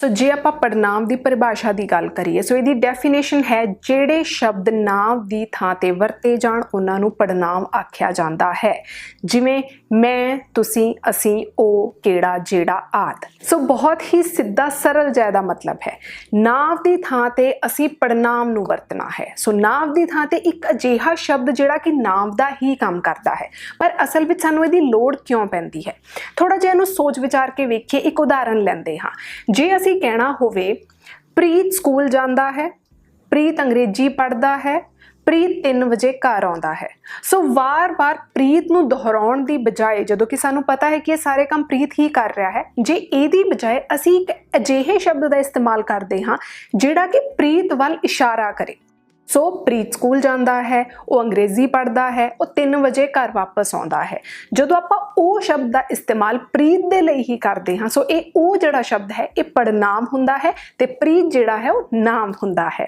ਸੋ ਜੇ ਆਪਾਂ ਪੜਨਾਮ ਦੀ ਪਰਿਭਾਸ਼ਾ ਦੀ ਗੱਲ ਕਰੀਏ, ਸੋ ਇਹਦੀ ਡੈਫੀਨੇਸ਼ਨ ਹੈ ਜਿਹੜੇ ਸ਼ਬਦ ਨਾਮ ਦੀ ਥਾਂ ਤੇ ਵਰਤੇ ਜਾਣ, ਉਹਨਾਂ ਨੂੰ ਪੜਨਾਮ ਆਖਿਆ ਜਾਂਦਾ ਹੈ। ਜਿਵੇਂ, ਮੈਂ, ਤੁਸੀਂ, ਅਸੀਂ, ਉਹ, ਕਿਹੜਾ, ਜਿਹੜਾ, ਆਦ। ਸੋ ਬਹੁਤ ਹੀ ਸਿੱਧਾ, ਸਰਲ ਜਿਹਾ ਦਾ ਮਤਲਬ ਹੈ। ਨਾਮ ਦੀ ਥਾਂ ਤੇ ਅਸੀਂ ਪੜਨਾਮ ਨੂੰ ਵਰਤਣਾ ਹੈ। ਸੋ ਨਾਮ ਦੀ ਥਾਂ ਤੇ ਇੱਕ ਅਜਿਹਾ ਸ਼ਬਦ ਜਿਹੜਾ ਕਿ ਨਾਮ ਦਾ ਹੀ ਕੰਮ ਕਰਦਾ ਹੈ। ਪਰ ਅਸਲ ਵਿੱਚ ਸਾਨੂੰ ਇਹਦੀ ਲੋੜ ਕਿਉਂ ਪੈਂਦੀ ਹੈ? ਥੋੜਾ ਜਿਹਾ ਇਹਨੂੰ ਸੋਚ ਵਿਚਾਰ ਕੇ ਵੇਖੀਏ, ਇੱਕ ਉਦਾਹਰਨ ਲੈਂਦੇ ਹਾਂ। ਜੇ ਅਸੀਂ ਕਹਿਣਾ ਹੋਵੇ, ਪ੍ਰੀਤ ਸਕੂਲ ਜਾਂਦਾ ਹੈ, ਪ੍ਰੀਤ ਅੰਗਰੇਜ਼ੀ ਪੜ੍ਹਦਾ ਹੈ, ਪ੍ਰੀਤ 3 ਵਜੇ ਘਰ ਆਉਂਦਾ ਹੈ। ਸੋ ਵਾਰ-ਵਾਰ ਪ੍ਰੀਤ ਨੂੰ ਦੁਹਰਾਉਣ ਦੀ ਬਜਾਏ, ਜਦੋਂ ਕਿ ਸਾਨੂੰ ਪਤਾ ਹੈ ਕਿ ਇਹ ਸਾਰੇ ਕੰਮ ਪ੍ਰੀਤ ਹੀ ਕਰ ਰਿਹਾ ਹੈ, ਜੇ ਇਹਦੀ ਬਜਾਏ ਅਸੀਂ ਇੱਕ ਅਜਿਹੇ ਸ਼ਬਦ ਦਾ ਇਸਤੇਮਾਲ ਕਰਦੇ ਹਾਂ, ਜਿਹੜਾ ਕਿ ਪ੍ਰੀਤ ਵੱਲ ਇਸ਼ਾਰਾ ਕਰੇ। ਸੋ ਪ੍ਰੀਤ ਸਕੂਲ ਜਾਂਦਾ ਹੈ, ਉਹ ਅੰਗਰੇਜ਼ੀ ਪੜ੍ਹਦਾ ਹੈ, ਉਹ 3 ਵਜੇ ਘਰ ਵਾਪਸ ਆਉਂਦਾ ਹੈ। ਜਦੋਂ ਆਪਾਂ ਉਹ ਸ਼ਬਦ ਦਾ ਇਸਤੇਮਾਲ ਪ੍ਰੀਤ ਦੇ ਲਈ ਹੀ ਕਰਦੇ ਹਾਂ, ਸੋ ਇਹ ਉਹ ਜਿਹੜਾ ਸ਼ਬਦ ਹੈ, ਇਹ ਪੜਨਾਮ ਹੁੰਦਾ ਹੈ ਤੇ ਪ੍ਰੀਤ ਜਿਹੜਾ ਹੈ ਉਹ ਨਾਮ ਹੁੰਦਾ ਹੈ।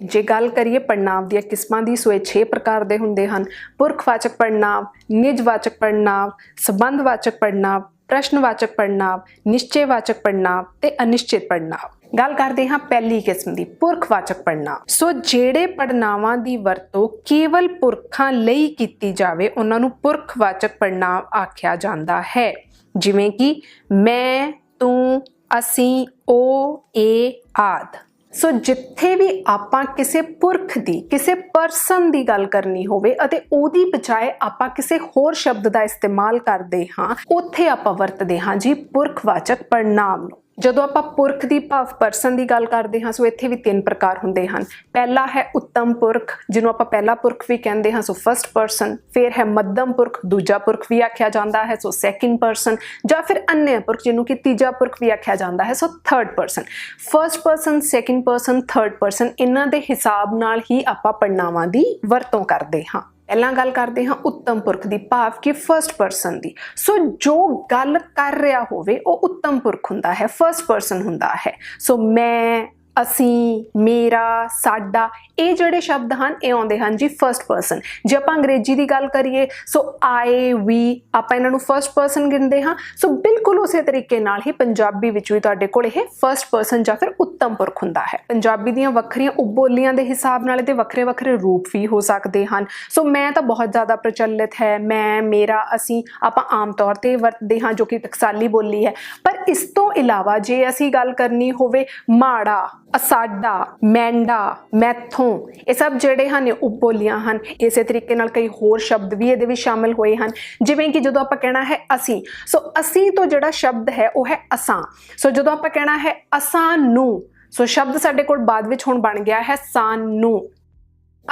ਜੇ ਗੱਲ ਕਰੀਏ ਪੜਨਾਮ ਦੀਆਂ ਕਿਸਮਾਂ ਦੀ, ਸੋ ਇਹ 6 ਪ੍ਰਕਾਰ ਦੇ ਹੁੰਦੇ ਹਨ। ਪੁਰਖਵਾਚਕ ਪੜਨਾਮ ਨਿਜਵਾਚਕ ਪੜਨਾਮ ਸੰਬੰਧਵਾਚਕ ਪੜਨਾਮ ਪ੍ਰਸ਼ਨਵਾਚਕ ਪੜਨਾਮ ਨਿਸ਼ਚੈਵਾਚਕ ਪੜਨਾਮ ਤੇ ਅਨਿਸ਼ਚਿਤ ਪੜਨਾਮ ਗੱਲ ਕਰਦੇ ਹਾਂ ਪਹਿਲੀ ਕਿਸਮ ਦੀ, ਪੁਰਖਵਾਚਕ ਪੜਨਾਮ ਸੋ ਜਿਹੜੇ ਪੜਨਾਵਾਂ ਦੀ ਵਰਤੋਂ ਕੇਵਲ ਪੁਰਖਾਂ ਲਈ ਕੀਤੀ ਜਾਵੇ, ਉਹਨਾਂ ਨੂੰ ਪੁਰਖਵਾਚਕ ਪੜਨਾਮ ਆਖਿਆ ਜਾਂਦਾ ਹੈ। ਜਿਵੇਂ ਕਿ ਮੈਂ, ਤੂੰ, ਅਸੀਂ ਉਹ ਇਹ ਆਦ। ਸੋ ਜਿੱਥੇ ਵੀ ਆਪਾਂ ਕਿਸੇ ਪੁਰਖ ਦੀ, ਕਿਸੇ ਪਰਸਨ ਦੀ ਗੱਲ ਕਰਨੀ ਹੋਵੇ ਅਤੇ ਉਹਦੀ ਬਜਾਏ ਆਪਾਂ ਕਿਸੇ ਹੋਰ ਸ਼ਬਦ ਦਾ ਇਸਤੇਮਾਲ ਕਰਦੇ ਹਾਂ, ਉੱਥੇ ਆਪਾਂ ਵਰਤਦੇ ਹਾਂ ਜੀ ਪੁਰਖਵਾਚਕ ਪੜਨਾਮ ਨੂੰ। ਜਦੋਂ ਆਪਾਂ ਪੁਰਖ ਦੀ ਭਾਵ ਪਰਸਨ ਦੀ ਗੱਲ ਕਰਦੇ ਹਾਂ, ਸੋ ਇੱਥੇ ਵੀ ਤਿੰਨ ਪ੍ਰਕਾਰ ਹੁੰਦੇ ਹਨ। ਪਹਿਲਾ ਹੈ ਉੱਤਮ ਪੁਰਖ, ਜਿਹਨੂੰ ਆਪਾਂ ਪਹਿਲਾ ਪੁਰਖ ਵੀ ਕਹਿੰਦੇ ਹਾਂ, ਸੋ ਫਰਸਟ ਪਰਸਨ ਫਿਰ ਹੈ ਮੱਧਮ ਪੁਰਖ, ਦੂਜਾ ਪੁਰਖ ਵੀ ਆਖਿਆ ਜਾਂਦਾ ਹੈ, ਸੋ ਸੈਕਿੰਡ ਪਰਸਨ ਜਾਂ ਫਿਰ ਅੰਨ੍ਯ ਪੁਰਖ, ਜਿਹਨੂੰ ਕਿ ਤੀਜਾ ਪੁਰਖ ਵੀ ਆਖਿਆ ਜਾਂਦਾ ਹੈ, so third person first person second person third person ਇਹਨਾਂ ਦੇ ਹਿਸਾਬ ਨਾਲ ਹੀ ਆਪਾਂ ਪੜਨਾਵਾਂ ਦੀ ਵਰਤੋਂ ਕਰਦੇ ਹਾਂ। ਪਹਿਲਾਂ ਗੱਲ ਕਰਦੇ ਹਾਂ ਉੱਤਮ ਪੁਰਖ ਦੀ ਭਾਵ ਕਿ ਫਰਸਟ ਪਰਸਨ ਦੀ। ਸੋ ਜੋ ਗੱਲ ਕਰ ਰਿਹਾ ਹੋਵੇ ਉਹ ਉੱਤਮ ਪੁਰਖ ਹੁੰਦਾ ਹੈ ਫਰਸਟ ਪਰਸਨ ਹੁੰਦਾ ਹੈ। ਸੋ ਮੈਂ ਅਸੀਂ, ਮੇਰਾ, ਸਾਡਾ, ਇਹ ਜਿਹੜੇ ਸ਼ਬਦ ਹਨ, ਇਹ ਆਉਂਦੇ ਹਨ ਜੀ ਫਰਸਟ ਪਰਸਨ ਜੇ ਆਪਾਂ ਅੰਗਰੇਜ਼ੀ ਦੀ ਗੱਲ ਕਰੀਏ ਸੋ ਆਈ ਵੀ ਆਪਾਂ ਇਹਨਾਂ ਨੂੰ ਫਰਸਟ ਪਰਸਨ ਗਿਣਦੇ ਹਾਂ। ਸੋ ਬਿਲਕੁਲ ਉਸੇ ਤਰੀਕੇ ਨਾਲ ਹੀ ਪੰਜਾਬੀ ਵਿੱਚ ਵੀ ਤੁਹਾਡੇ ਕੋਲ ਇਹ ਫਰਸਟ ਪਰਸਨ ਜਾਂ ਫਿਰ ਉੱਤਮ ਪੁਰਖ ਹੁੰਦਾ ਹੈ। ਪੰਜਾਬੀ ਦੀਆਂ ਵੱਖਰੀਆਂ ਉਪਬੋਲੀਆਂ ਦੇ ਹਿਸਾਬ ਨਾਲ ਇਹਦੇ ਵੱਖਰੇ ਵੱਖਰੇ ਰੂਪ ਵੀ ਹੋ ਸਕਦੇ ਹਨ। ਸੋ ਮੈਂ ਤਾਂ ਬਹੁਤ ਜ਼ਿਆਦਾ ਪ੍ਰਚਲਿਤ ਹੈ। ਮੈਂ, ਮੇਰਾ, ਅਸੀਂ, ਆਪਾਂ ਆਮ ਤੌਰ ਤੇ ਵਰਤਦੇ ਹਾਂ ਜੋ ਕਿ ਟਕਸਾਲੀ ਬੋਲੀ ਹੈ। ਪਰ ਇਸ ਤੋਂ ਇਲਾਵਾ ਜੇ ਅਸੀਂ ਗੱਲ ਕਰਨੀ ਹੋਵੇ ਮਾੜਾ ਅਸਾਡਾ, ਮੈਂਡਾ, ਮੈਥੋਂ, ਇਹ ਸਭ ਜਿਹੜੇ ਹਨ ਉਹ ਬੋਲੀਆਂ ਹਨ। ਇਸੇ ਤਰੀਕੇ ਨਾਲ ਕਈ ਹੋਰ ਸ਼ਬਦ ਵੀ ਇਹਦੇ ਵਿੱਚ ਸ਼ਾਮਿਲ ਹੋਏ ਹਨ। ਜਿਵੇਂ ਕਿ ਜਦੋਂ ਆਪਾਂ ਕਹਿਣਾ ਹੈ ਅਸੀਂ, ਸੋ ਅਸੀਂ ਤੋਂ ਜਿਹੜਾ ਸ਼ਬਦ ਹੈ, ਉਹ ਹੈ ਅਸਾਂ। ਸੋ ਜਦੋਂ ਆਪਾਂ ਕਹਿਣਾ ਹੈ ਅਸਾਂ ਨੂੰ ਸੋ ਸ਼ਬਦ ਸਾਡੇ ਕੋਲ ਬਾਅਦ ਵਿੱਚ ਹੁਣ ਬਣ ਗਿਆ ਹੈ ਸਾਨੂੰ।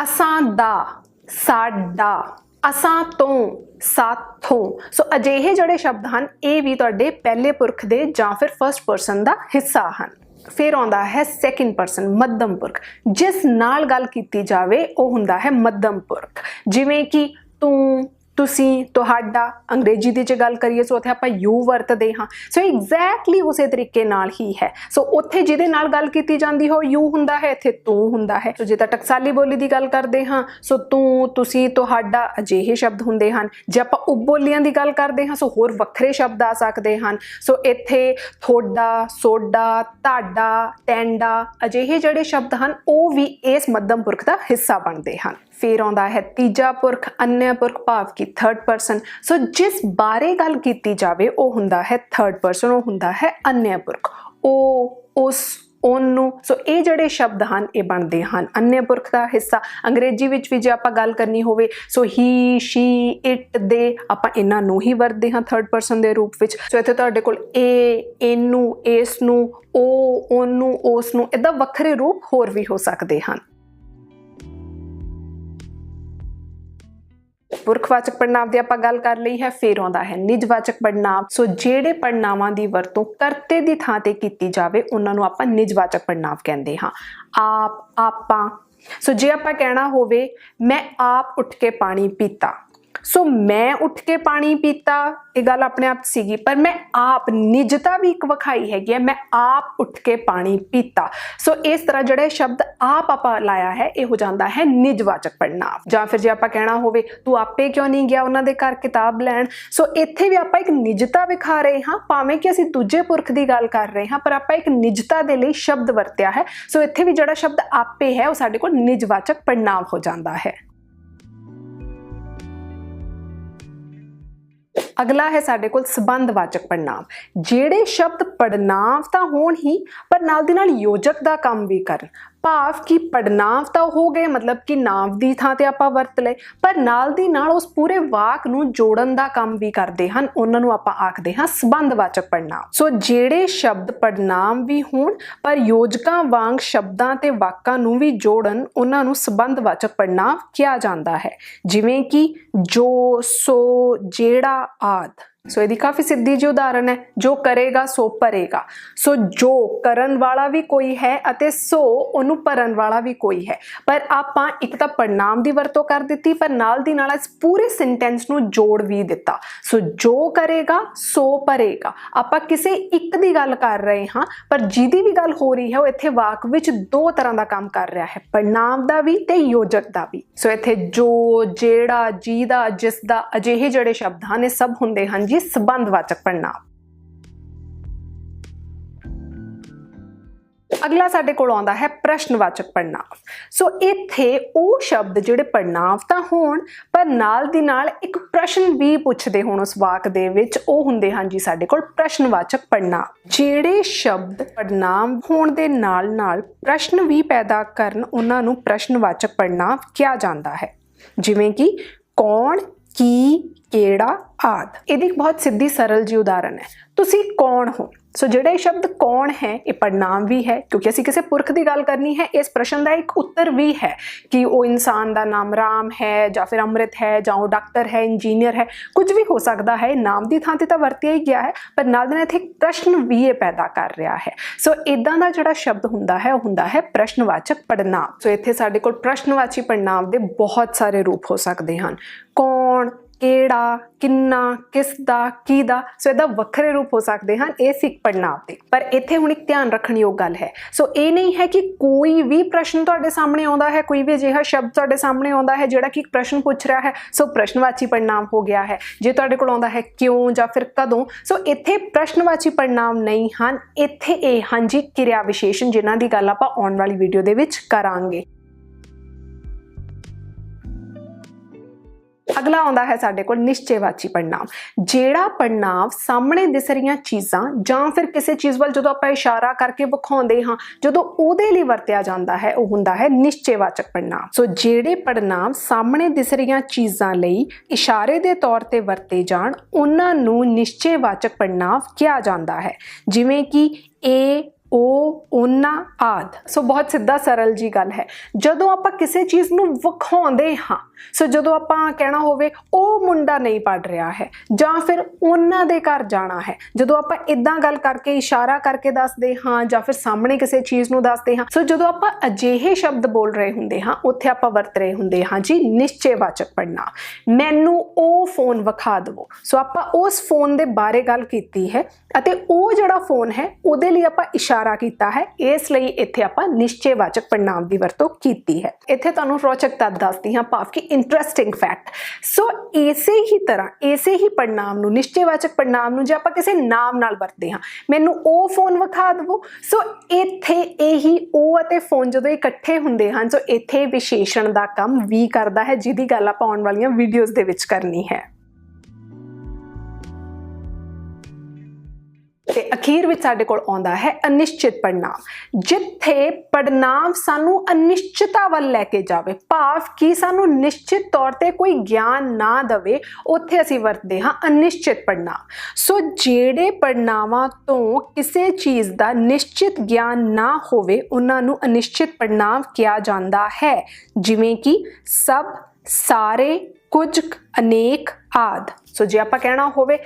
ਅਸਾਂ ਦਾ, ਸਾਡਾ, ਅਸਾਂ ਤੋਂ, ਸਾਥੋਂ। ਸੋ ਅਜਿਹੇ ਜਿਹੜੇ ਸ਼ਬਦ ਹਨ, ਇਹ ਵੀ ਤੁਹਾਡੇ ਪਹਿਲੇ ਪੁਰਖ ਦੇ ਜਾਂ ਫਿਰ ਫਰਸਟ ਪਰਸਨ ਦਾ ਹਿੱਸਾ ਹਨ। ਫਿਰ ਆਉਂਦਾ ਹੈ ਸੈਕਿੰਡ ਪਰਸਨ ਮੱਧਮ ਪੁਰਖ। ਜਿਸ ਨਾਲ ਗੱਲ ਕੀਤੀ ਜਾਵੇ, ਉਹ ਹੁੰਦਾ ਹੈ ਮੱਧਮ ਪੁਰਖ। ਜਿਵੇਂ ਕਿ ਤੂੰ ਤੁਸੀਂ ਤੁਹਾਡਾ ਅੰਗਰੇਜ਼ੀ ਦੀ ਜੇ ਗੱਲ ਕਰੀਏ, ਸੋ ਉੱਥੇ ਆਪਾਂ ਯੂ ਵਰਤਦੇ ਹਾਂ। ਸੋ ਐਗਜ਼ੈਕਟਲੀ ਉਸੇ ਤਰੀਕੇ ਨਾਲ ਹੀ ਹੈ। ਸੋ ਉੱਥੇ ਜਿਹਦੇ ਨਾਲ ਗੱਲ ਕੀਤੀ ਜਾਂਦੀ ਹੋ ਯੂ ਹੁੰਦਾ ਹੈ, ਇੱਥੇ ਤੂੰ ਹੁੰਦਾ ਹੈ। ਸੋ ਜੇ ਤਾਂ ਟਕਸਾਲੀ ਬੋਲੀ ਦੀ ਗੱਲ ਕਰਦੇ ਹਾਂ, ਸੋ ਤੂੰ, ਤੁਸੀਂ, ਤੁਹਾਡਾ ਅਜਿਹੇ ਸ਼ਬਦ ਹੁੰਦੇ ਹਨ। ਜੇ ਆਪਾਂ ਉਪ ਬੋਲੀਆਂ ਦੀ ਗੱਲ ਕਰਦੇ ਹਾਂ, ਸੋ ਹੋਰ ਵੱਖਰੇ ਸ਼ਬਦ ਆ ਸਕਦੇ ਹਨ। ਸੋ ਇੱਥੇ ਥੋੜਾ ਸੋਡਾ, ਤੁਹਾਡਾ ਟੈਂਡਾ ਅਜਿਹੇ ਜਿਹੜੇ ਸ਼ਬਦ ਹਨ, ਉਹ ਵੀ ਇਸ ਮੱਧਮ ਪੁਰਖ ਦਾ ਹਿੱਸਾ ਬਣਦੇ ਹਨ। ਫਿਰ ਆਉਂਦਾ ਹੈ ਤੀਜਾ ਪੁਰਖ ਅੰਨ੍ਯ ਪੁਰਖ ਭਾਵ ਕਿ ਥਰਡ ਪਰਸਨ ਸੋ ਜਿਸ ਬਾਰੇ ਗੱਲ ਕੀਤੀ ਜਾਵੇ, ਉਹ ਹੁੰਦਾ ਹੈ ਥਰਡ ਪਰਸਨ ਉਹ ਹੁੰਦਾ ਹੈ ਅੰਨ੍ਯ ਪੁਰਖ। ਉਹ, ਉਸ, ਉਹਨੂੰ ਸੋ ਇਹ ਜਿਹੜੇ ਸ਼ਬਦ ਹਨ, ਇਹ ਬਣਦੇ ਹਨ। ਅੰਨ੍ਯ ਪੁਰਖ ਦਾ ਹਿੱਸਾ ਅੰਗਰੇਜ਼ੀ ਵਿੱਚ ਵੀ ਜੇ ਆਪਾਂ ਗੱਲ ਕਰਨੀ ਹੋਵੇ ਸੋ ਹੀ ਸ਼ੀ ਇਟ ਦੇ ਆਪਾਂ ਇਹਨਾਂ ਨੂੰ ਹੀ ਵਰਤਦੇ ਹਾਂ ਥਰਡ ਪਰਸਨ ਦੇ ਰੂਪ ਵਿੱਚ। ਸੋ ਇੱਥੇ ਤੁਹਾਡੇ ਕੋਲ ਇਹ, ਇਹਨੂੰ, ਇਸ ਨੂੰ, ਉਹ, ਉਹਨੂੰ, ਉਸ ਨੂੰ ਇਦਾਂ ਵੱਖਰੇ ਰੂਪ ਹੋਰ ਵੀ ਹੋ ਸਕਦੇ ਹਨ। ਪੁਰਖਵਾਚਕ ਪੜਨਾਮ ਦੀ ਆਪਾਂ ਗੱਲ ਕਰ ਲਈ ਹੈ, ਫਿਰ ਆਉਂਦਾ ਹੈ ਨਿਜਵਾਚਕ ਪੜਨਾਮ ਸੋ ਜਿਹੜੇ ਪੜਨਾਵਾਂ ਦੀ ਵਰਤੋਂ ਕਰਤੇ ਦੀ ਥਾਂ ਤੇ ਕੀਤੀ ਜਾਵੇ, ਉਹਨਾਂ ਨੂੰ ਆਪਾਂ ਨਿਜਵਾਚਕ ਪੜਨਾਮ ਕਹਿੰਦੇ ਹਾਂ। ਆਪ, ਆਪਾਂ। ਸੋ ਜੇ ਆਪਾਂ ਕਹਿਣਾ ਹੋਵੇ, ਮੈਂ ਆਪ ਉੱਠ ਕੇ ਪਾਣੀ ਪੀਤਾ। ਸੋ ਮੈਂ ਉੱਠ ਕੇ ਪਾਣੀ ਪੀਤਾ, ਇਹ ਗੱਲ ਆਪਣੇ ਆਪ ਸੀਗੀ, ਪਰ ਮੈਂ ਆਪ ਨਿਜਤਾ ਵੀ ਇੱਕ ਵਿਖਾਈ ਹੈਗੀ ਹੈ, ਮੈਂ ਆਪ ਉੱਠ ਕੇ ਪਾਣੀ ਪੀਤਾ। ਸੋ ਇਸ ਤਰ੍ਹਾਂ ਜਿਹੜਾ ਸ਼ਬਦ ਆਪ ਆਪਾਂ ਲਾਇਆ ਹੈ, ਇਹ ਹੋ ਜਾਂਦਾ ਹੈ ਨਿਜਵਾਚਕ ਪੜਨਾਮ ਜਾਂ ਫਿਰ ਜੇ ਆਪਾਂ ਕਹਿਣਾ ਹੋਵੇ, ਤੂੰ ਆਪੇ ਕਿਉਂ ਨਹੀਂ ਗਿਆ ਉਹਨਾਂ ਦੇ ਘਰ ਕਿਤਾਬ ਲੈਣ? ਸੋ ਇੱਥੇ ਵੀ ਆਪਾਂ ਇੱਕ ਨਿਜਤਾ ਵਿਖਾ ਰਹੇ ਹਾਂ, ਭਾਵੇਂ ਕਿ ਅਸੀਂ ਦੂਜੇ ਪੁਰਖ ਦੀ ਗੱਲ ਕਰ ਰਹੇ ਹਾਂ, ਪਰ ਆਪਾਂ ਇੱਕ ਨਿਜਤਾ ਦੇ ਲਈ ਸ਼ਬਦ ਵਰਤਿਆ ਹੈ। ਸੋ ਇੱਥੇ ਵੀ ਜਿਹੜਾ ਸ਼ਬਦ ਆਪੇ ਹੈ, ਉਹ ਸਾਡੇ ਕੋਲ ਨਿਜਵਾਚਕ ਪੜਨਾਮ ਹੋ ਜਾਂਦਾ ਹੈ। ਅਗਲਾ ਹੈ ਸਾਡੇ ਕੋਲ ਸਬੰਧਵਾਚਕ ਪੜਨਾਮ ਜਿਹੜੇ ਸ਼ਬਦ ਪੜਨਾਮ ਤਾਂ ਹੋਣ ਹੀ, ਪਰ ਨਾਲ ਦੀ ਨਾਲ ਯੋਜਕ ਦਾ ਕੰਮ ਵੀ ਕਰਨ। ਭਾਵ ਕਿ ਪੜਨਾਵ ਤਾਂ ਹੋ ਗਏ, ਮਤਲਬ ਕਿ ਨਾਮ ਦੀ ਥਾਂ ਤੇ ਆਪਾਂ ਵਰਤ ਲਏ, ਪਰ ਨਾਲ ਦੀ ਨਾਲ ਉਸ ਪੂਰੇ ਵਾਕ ਨੂੰ ਜੋੜਨ ਦਾ ਕੰਮ ਵੀ ਕਰਦੇ ਹਨ, ਉਹਨਾਂ ਨੂੰ ਆਪਾਂ ਆਖਦੇ ਹਾਂ ਸਬੰਧਵਾਚਕ ਪੜਨਾਮ ਸੋ ਜਿਹੜੇ ਸ਼ਬਦ ਪੜਨਾਮ ਵੀ ਹੋਣ, ਪਰ ਯੋਜਕਾਂ ਵਾਂਗ ਸ਼ਬਦਾਂ ਤੇ ਵਾਕਾਂ ਨੂੰ ਵੀ ਜੋੜਨ, ਉਹਨਾਂ ਨੂੰ ਸਬੰਧਵਾਚਕ ਪੜਨਾਮ ਕਿਹਾ ਜਾਂਦਾ ਹੈ। ਜਿਵੇਂ ਕਿ ਜੋ, ਸੋ, ਜਿਹੜਾ, ਆਦ। ਸੋ ਇਹਦੀ ਕਾਫੀ ਸਿੱਧੀ ਜੀ ਉਦਾਹਰਣ ਹੈ, ਜੋ ਕਰੇਗਾ ਸੋ ਭਰੇਗਾ ਸੋ ਜੋ ਕਰਨ ਵਾਲਾ ਵੀ ਕੋਈ ਹੈ ਅਤੇ ਸੋ ਉਹਨੂੰ ਭਰਨ ਵਾਲਾ ਵੀ ਕੋਈ ਹੈ। ਪਰ ਆਪਾਂ ਇੱਕ ਤਾਂ ਪੜਨਾਮ ਦੀ ਵਰਤੋਂ ਕਰ ਦਿੱਤੀ, ਪਰ ਨਾਲ ਦੀ ਨਾਲ ਇਸ ਪੂਰੇ ਸੈਂਟੈਂਸ ਨੂੰ ਜੋੜ ਵੀ ਦਿੱਤਾ। ਸੋ ਜੋ ਕਰੇਗਾ, ਸੋ ਭਰੇਗਾ ਆਪਾਂ ਕਿਸੇ ਇੱਕ ਦੀ ਗੱਲ ਕਰ ਰਹੇ ਹਾਂ, ਪਰ ਜਿਹਦੀ ਵੀ ਗੱਲ ਹੋ ਰਹੀ ਹੈ, ਉਹ ਇੱਥੇ ਵਾਕ ਵਿੱਚ ਦੋ ਤਰ੍ਹਾਂ ਦਾ ਕੰਮ ਕਰ ਰਿਹਾ ਹੈ। ਪੜਨਾਮ ਦਾ ਵੀ ਤੇ ਯੋਜਕ ਦਾ ਵੀ। ਸੋ ਇੱਥੇ ਜੋ, ਜਿਹੜਾ ਜਿਹਦਾ ਜਿਸ ਦਾ ਅਜਿਹੇ ਜਿਹੜੇ ਸ਼ਬਦ ਹਨ ਇਹ ਸਭ ਹੁੰਦੇ ਹਨ ਜੀ ਸਬੰਧਵਾਚਕ ਪੜਨਾਮ ਅਗਲਾ ਸਾਡੇ ਕੋਲ ਆਉਂਦਾ ਹੈ ਪ੍ਰਸ਼ਨਵਾਚਕ ਪੜਨਾਮ ਸੋ ਇੱਥੇ ਉਹ ਸ਼ਬਦ ਜਿਹੜੇ ਪੜਨਾਮ ਤਾਂ ਹੋਣ, ਪਰ ਨਾਲ ਦੀ ਨਾਲ ਇੱਕ ਪ੍ਰਸ਼ਨ ਵੀ ਪੁੱਛਦੇ ਹੋਣ ਉਸ ਵਾਕ ਦੇ ਵਿੱਚ, ਉਹ ਹੁੰਦੇ ਹਨ ਜੀ ਸਾਡੇ ਕੋਲ ਪ੍ਰਸ਼ਨਵਾਚਕ ਪੜਨਾਮ ਜਿਹੜੇ ਸ਼ਬਦ ਪੜਨਾਮ ਹੋਣ ਦੇ ਨਾਲ ਨਾਲ ਪ੍ਰਸ਼ਨ ਵੀ ਪੈਦਾ ਕਰਨ, ਉਹਨਾਂ ਨੂੰ ਪ੍ਰਸ਼ਨਵਾਚਕ ਪੜਨਾਮ ਕਿਹਾ ਜਾਂਦਾ ਹੈ। ਜਿਵੇਂ ਕਿ ਕੌਣ, ਕੀ, ਕਿਹੜਾ ਆਦ। ਇਹਦੀ ਇੱਕ ਬਹੁਤ ਸਿੱਧੀ, ਸਰਲ ਜੀ ਉਦਾਹਰਨ ਹੈ। ਤੁਸੀਂ ਕੌਣ ਹੋ? ਸੋ ਜਿਹੜਾ ਇਹ ਸ਼ਬਦ ਕੌਣ ਹੈ, ਇਹ ਪੜਨਾਮ ਵੀ ਹੈ, ਕਿਉਂਕਿ ਅਸੀਂ ਕਿਸੇ ਪੁਰਖ ਦੀ ਗੱਲ ਕਰਨੀ ਹੈ, ਇਸ ਪ੍ਰਸ਼ਨ ਦਾ ਇੱਕ ਉੱਤਰ ਵੀ ਹੈ ਕਿ ਉਹ ਇਨਸਾਨ ਦਾ ਨਾਮ ਰਾਮ ਹੈ ਜਾਂ ਫਿਰ ਅੰਮ੍ਰਿਤ ਹੈ ਜਾਂ ਉਹ ਡਾਕਟਰ ਹੈ, ਇੰਜੀਨੀਅਰ ਹੈ, ਕੁਝ ਵੀ ਹੋ ਸਕਦਾ ਹੈ ਨਾਮ ਦੀ ਥਾਂ ਤੇ ਤਾਂ ਵਰਤਿਆ ਹੀ ਗਿਆ ਹੈ, ਪਰ ਨਾਲ ਦੇ ਨਾਲ ਇੱਥੇ ਪ੍ਰਸ਼ਨ ਵੀ ਇਹ ਪੈਦਾ ਕਰ ਰਿਹਾ ਹੈ। ਸੋ ਇਦਾਂ ਦਾ ਜਿਹੜਾ ਸ਼ਬਦ ਹੁੰਦਾ ਹੈ, ਉਹ ਹੁੰਦਾ ਹੈ ਪ੍ਰਸ਼ਨਵਾਚਕ ਪੜਨਾਮ ਸੋ ਇੱਥੇ ਸਾਡੇ ਕੋਲ ਪ੍ਰਸ਼ਨਵਾਚੀ ਪੜਨਾਮ ਦੇ ਬਹੁਤ ਸਾਰੇ ਰੂਪ ਹੋ ਸਕਦੇ ਹਨ। ਕੌਣ? ਕਿਹੜਾ, ਕਿੰਨਾ ਕਿਸ ਦਾ ਕੀ ਦਾ ਸੋ ਇਹਦਾ ਵੱਖਰੇ ਰੂਪ ਹੋ ਸਕਦੇ ਹਨ, ਇਹ ਸਿੱਖ ਪੜਨਾਮ ਦੇ। ਪਰ ਇੱਥੇ ਹੁਣ ਇੱਕ ਧਿਆਨ ਰੱਖਣ ਯੋਗ ਗੱਲ ਹੈ। ਸੋ ਇਹ ਨਹੀਂ ਹੈ ਕਿ ਕੋਈ ਵੀ ਪ੍ਰਸ਼ਨ ਤੁਹਾਡੇ ਸਾਹਮਣੇ ਆਉਂਦਾ ਹੈ, ਕੋਈ ਵੀ ਅਜਿਹਾ ਸ਼ਬਦ ਤੁਹਾਡੇ ਸਾਹਮਣੇ ਆਉਂਦਾ ਹੈ, ਜਿਹੜਾ ਕਿ ਇੱਕ ਪ੍ਰਸ਼ਨ ਪੁੱਛ ਰਿਹਾ ਹੈ, ਸੋ ਪ੍ਰਸ਼ਨਵਾਚੀ ਪੜਨਾਮ ਹੋ ਗਿਆ ਹੈ। ਜੇ ਤੁਹਾਡੇ ਕੋਲ ਆਉਂਦਾ ਹੈ ਕਿਉਂ ਜਾਂ ਫਿਰ ਕਦੋਂ, ਸੋ ਇੱਥੇ ਪ੍ਰਸ਼ਨਵਾਚੀ ਪੜਨਾਮ ਨਹੀਂ ਹਨ। ਇੱਥੇ ਇਹ ਹਾਂਜੀ ਕਿਰਿਆ ਵਿਸ਼ੇਸ਼ਣ, ਜਿਨ੍ਹਾਂ ਦੀ ਗੱਲ ਆਪਾਂ ਆਉਣ ਵਾਲੀ ਵੀਡੀਓ ਦੇ ਵਿੱਚ ਕਰਾਂਗੇ। ਅਗਲਾ ਆਉਂਦਾ ਹੈ ਸਾਡੇ ਕੋਲ ਨਿਸ਼ਚੈਵਾਚੀ ਪੜਨਾਮ ਜਿਹੜਾ ਪੜਨਾਮ ਸਾਹਮਣੇ ਦਿਸ ਰਹੀਆਂ ਚੀਜ਼ਾਂ ਜਾਂ ਫਿਰ ਕਿਸੇ ਚੀਜ਼ ਵੱਲ ਜਦੋਂ ਆਪਾਂ ਇਸ਼ਾਰਾ ਕਰਕੇ ਵਿਖਾਉਂਦੇ ਹਾਂ, ਜਦੋਂ ਉਹਦੇ ਲਈ ਵਰਤਿਆ ਜਾਂਦਾ ਹੈ, ਉਹ ਹੁੰਦਾ ਹੈ ਨਿਸ਼ਚੈਵਾਚਕ ਪੜਨਾਮ ਸੋ ਜਿਹੜੇ ਪੜਨਾਮ ਸਾਹਮਣੇ ਦਿਸ ਰਹੀਆਂ ਚੀਜ਼ਾਂ ਲਈ ਇਸ਼ਾਰੇ ਦੇ ਤੌਰ ਤੇ ਵਰਤੇ ਜਾਣ, ਉਹਨਾਂ ਨੂੰ ਨਿਸ਼ਚੈਵਾਚਕ ਪੜਨਾਮ ਕਿਹਾ ਜਾਂਦਾ ਹੈ। ਜਿਵੇਂ ਕਿ ਏ ਉਹ ਉਹਨਾਂ ਆਦ। ਸੋ ਬਹੁਤ ਸਿੱਧਾ ਸਰਲ ਜੀ ਗੱਲ ਹੈ। ਜਦੋਂ ਆਪਾਂ ਕਿਸੇ ਚੀਜ਼ ਨੂੰ ਵਿਖਾਉਂਦੇ ਹਾਂ ਸੋ ਜਦੋਂ ਆਪਾਂ ਕਹਿਣਾ ਹੋਵੇ ਉਹ ਮੁੰਡਾ ਨਹੀਂ ਪੜ ਰਿਹਾ ਹੈ ਜਾਂ ਫਿਰ ਉਹਨਾਂ ਦੇ ਘਰ ਜਾਣਾ ਹੈ, ਜਦੋਂ ਆਪਾਂ ਇਦਾਂ ਗੱਲ ਕਰਕੇ ਇਸ਼ਾਰਾ ਕਰਕੇ ਦੱਸਦੇ ਹਾਂ ਜਾਂ ਫਿਰ ਸਾਹਮਣੇ ਕਿਸੇ ਚੀਜ਼ ਨੂੰ ਦੱਸਦੇ ਹਾਂ, ਸੋ ਜਦੋਂ ਆਪਾਂ ਅਜਿਹੇ ਸ਼ਬਦ ਬੋਲ ਰਹੇ ਹੁੰਦੇ ਹਾਂ, ਉੱਥੇ ਆਪਾਂ ਵਰਤ ਰਹੇ ਹੁੰਦੇ ਹਾਂ ਜੀ ਨਿਸ਼ਚੈਵਾਚਕ ਪੜਨਾ ਮੈਨੂੰ ਉਹ ਫੋਨ ਵਿਖਾ ਦਿਵੋ। ਸੋ ਆਪਾਂ ਉਸ ਫੋਨ ਦੇ ਬਾਰੇ ਗੱਲ ਕੀਤੀ ਹੈ ਅਤੇ ਉਹ ਜਿਹੜਾ ਫੋਨ ਹੈ, ਉਹਦੇ ਲਈ ਆਪਾਂ ਇਸ਼ਾਰਾ ਕੀਤਾ ਹੈ, ਇਸ ਲਈ ਇੱਥੇ ਆਪਾਂ ਨਿਸ਼ਚੈਵਾਚਕ ਪੜਨਾਮ ਦੀ ਵਰਤੋਂ ਕੀਤੀ ਹੈ। ਇੱਥੇ ਤੁਹਾਨੂੰ ਰੋਚਕ ਤੱਤ ਦੱਸਦੀ ਹਾਂ ਭਾਵ ਕਿ ਇੰਟਰਸਟਿੰਗ ਫੈਕਟ ਸੋ ਇਸੇ ਹੀ ਤਰ੍ਹਾਂ, ਇਸੇ ਹੀ ਪੜਨਾਮ ਨੂੰ, ਨਿਸ਼ਚੈਵਾਚਕ ਪੜਨਾਮ ਨੂੰ ਜੇ ਆਪਾਂ ਕਿਸੇ ਨਾਮ ਨਾਲ ਵਰਤਦੇ ਹਾਂ, ਮੈਨੂੰ ਉਹ ਫੋਨ ਵਿਖਾ ਦਿਵੋ। ਸੋ ਇੱਥੇ ਇਹੀ ਉਹ ਅਤੇ ਫੋਨ ਜਦੋਂ ਇਕੱਠੇ ਹੁੰਦੇ ਹਨ ਸੋ ਇੱਥੇ ਵਿਸ਼ੇਸ਼ਣ ਦਾ ਕੰਮ ਵੀ ਕਰਦਾ ਹੈ, ਜਿਹਦੀ ਗੱਲ ਆਪਾਂ ਆਉਣ ਵਾਲੀਆਂ ਵੀਡੀਓਜ਼ ਦੇ ਵਿੱਚ ਕਰਨੀ ਹੈ। ਤੇ ਅਖੀਰ ਵਿੱਚ ਸਾਡੇ ਕੋਲ ਆਉਂਦਾ ਹੈ ਅਨਿਸ਼ਚਿਤ ਪੜਨਾਮ ਜਿੱਥੇ ਪੜਨਾਮ ਸਾਨੂੰ ਅਨਿਸ਼ਚਿਤਤਾ ਵੱਲ ਲੈ ਕੇ ਜਾਵੇ। ਭਾਵ ਕਿ ਸਾਨੂੰ ਨਿਸ਼ਚਿਤ ਤੌਰ ਤੇ ਕੋਈ ਗਿਆਨ ਨਾ ਦਵੇ, ਉੱਥੇ ਅਸੀਂ ਵਰਤਦੇ ਹਾਂ ਅਨਿਸ਼ਚਿਤ ਪੜਨਾਮ ਸੋ ਜਿਹੜੇ ਪੜਨਾਵਾਂ ਤੋਂ ਕਿਸੇ ਚੀਜ਼ ਦਾ ਨਿਸ਼ਚਿਤ ਗਿਆਨ ਨਾ ਹੋਵੇ, ਉਹਨਾਂ ਨੂੰ ਅਨਿਸ਼ਚਿਤ ਪੜਨਾਮ ਕਿਹਾ ਜਾਂਦਾ ਹੈ। ਜਿਵੇਂ ਕਿ ਸਭ, ਸਾਰੇ, ਕੁਝ ਅਨੇਕ ਆਦ। ਸੋ ਜੇ ਆਪਾਂ ਕਹਿਣਾ ਹੋਵੇ,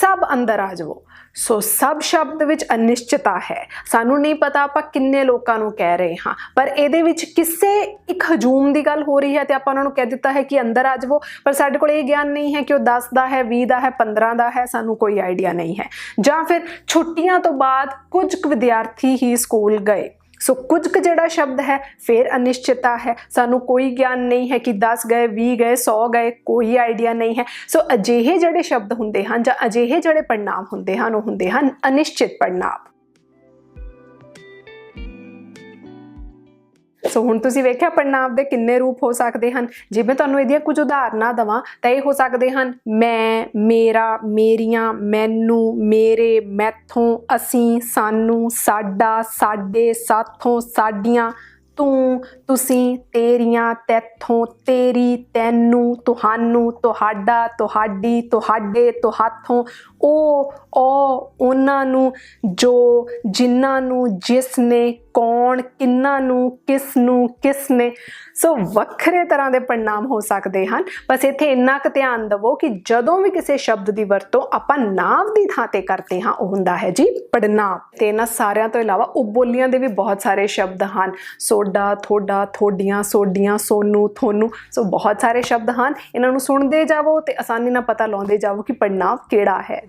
ਸਭ ਅੰਦਰ ਆ ਜਾਵੋ। ਸੋ ਸਭ ਸ਼ਬਦ ਵਿੱਚ ਅਨਿਸ਼ਚਿਤਾ ਹੈ। ਸਾਨੂੰ ਨਹੀਂ ਪਤਾ ਆਪਾਂ ਕਿੰਨੇ ਲੋਕਾਂ ਨੂੰ ਕਹਿ ਰਹੇ ਹਾਂ, ਪਰ ਇਹਦੇ ਵਿੱਚ ਕਿਸੇ ਇੱਕ ਹਜੂਮ ਦੀ ਗੱਲ ਹੋ ਰਹੀ ਹੈ ਤੇ ਆਪਾਂ ਉਹਨਾਂ ਨੂੰ ਕਹਿ ਦਿੱਤਾ ਹੈ ਕਿ ਅੰਦਰ ਆ ਜਾਵੋ। ਪਰ ਸਾਡੇ ਕੋਲ ਇਹ ਗਿਆਨ ਨਹੀਂ ਹੈ ਕਿ ਉਹ 10 ਦਾ ਹੈ 20 ਦਾ ਹੈ 15 ਦਾ ਹੈ, ਸਾਨੂੰ ਕੋਈ ਆਈਡੀਆ ਨਹੀਂ ਹੈ। ਜਾਂ ਫਿਰ ਛੁੱਟੀਆਂ ਤੋਂ ਬਾਅਦ ਕੁਝ ਕੁ ਵਿਦਿਆਰਥੀ ਹੀ ਸਕੂਲ ਗਏ। ਸੋ ਕੁਝ ਕੁ ਜਿਹੜਾ ਸ਼ਬਦ ਹੈ, ਫਿਰ ਅਨਿਸ਼ਚਿਤਤਾ ਹੈ। ਸਾਨੂੰ ਕੋਈ ਗਿਆਨ ਨਹੀਂ ਹੈ ਕਿ 10 ਗਏ 20 ਗਏ 100 ਗਏ, ਕੋਈ ਆਈਡੀਆ ਨਹੀਂ ਹੈ। ਸੋ ਅਜਿਹੇ ਜਿਹੜੇ ਸ਼ਬਦ ਹੁੰਦੇ ਹਨ ਜਾਂ ਅਜਿਹੇ ਜਿਹੜੇ ਪੜਨਾਮ ਹੁੰਦੇ ਹਨ, ਉਹ ਹੁੰਦੇ ਹਨ ਅਨਿਸ਼ਚਿਤ ਪੜਨਾਮ ਸੋ ਹੁਣ ਤੁਸੀਂ ਵੇਖਿਆ ਪੜਨਾਮ ਦੇ ਕਿੰਨੇ ਰੂਪ ਹੋ ਸਕਦੇ ਹਨ। ਜੇ ਮੈਂ ਤੁਹਾਨੂੰ ਇਹਦੀਆਂ ਕੁਝ ਉਦਾਹਰਨਾਂ ਦਵਾਂ, ਤਾਂ ਇਹ ਹੋ ਸਕਦੇ ਹਨ, ਮੈਂ, ਮੇਰਾ, ਮੇਰੀਆਂ, ਮੈਨੂੰ, ਮੇਰੇ, ਮੈਥੋਂ, ਅਸੀਂ, ਸਾਨੂੰ, ਸਾਡਾ, ਸਾਡੇ, ਸਾਥੋਂ, ਸਾਡੀਆਂ। ਤੂੰ, ਤੁਸੀਂ ਤੇਰੀਆਂ ਤੈਥੋਂ, ਤੇਰੀ ਤੈਨੂੰ, ਤੁਹਾਨੂੰ, ਤੁਹਾਡਾ, ਤੁਹਾਡੀ, ਤੁਹਾਡੇ, ਤੁਹਾਥੋਂ। ਉਹ ਉਹ ਉਹਨਾਂ ਨੂੰ ਜੋ ਜਿਨ੍ਹਾਂ ਨੂੰ ਜਿਸ ਨੇ ਕੌਣ, ਕਿੰਨਾ ਨੂੰ, ਕਿਸ ਨੂੰ, ਕਿਸ ਨੇ। ਸੋ ਵੱਖਰੇ ਤਰ੍ਹਾਂ ਦੇ ਪੜਨਾਮ ਹੋ ਸਕਦੇ ਹਨ। ਬਸ ਇੱਥੇ ਇੰਨਾ ਕੁ ਧਿਆਨ ਦਿਵੋ ਕਿ ਜਦੋਂ ਵੀ ਕਿਸੇ ਸ਼ਬਦ ਦੀ ਵਰਤੋਂ ਆਪਾਂ ਨਾਮ ਦੀ ਥਾਂ ਤੇ ਕਰਦੇ ਹਾਂ, ਉਹ ਹੁੰਦਾ ਹੈ ਜੀ ਪੜਨਾਮ ਤੇ ਇਹਨਾਂ ਸਾਰਿਆਂ ਤੋਂ ਇਲਾਵਾ ਉਪਬੋਲੀਆਂ ਦੇ ਵੀ ਬਹੁਤ ਸਾਰੇ ਸ਼ਬਦ ਹਨ। ਸੋ ਸੋਡਾ, ਥੋਡਾ, ਥੋਡੀਆਂ, ਸੋਡੀਆਂ, ਸੋਨੂ, ਥੋਨੂ, ਸੋ ਬਹੁਤ ਸਾਰੇ ਸ਼ਬਦ ਹਨ। ਇਹਨਾਂ ਨੂੰ ਸੁਣਦੇ ਜਾਵੋ ਤੇ ਆਸਾਨੀ ਨਾਲ ਪਤਾ ਲਾਉਂਦੇ ਜਾਵੋ ਕਿ ਪੜਨਾਵ ਕਿਹੜਾ ਹੈ।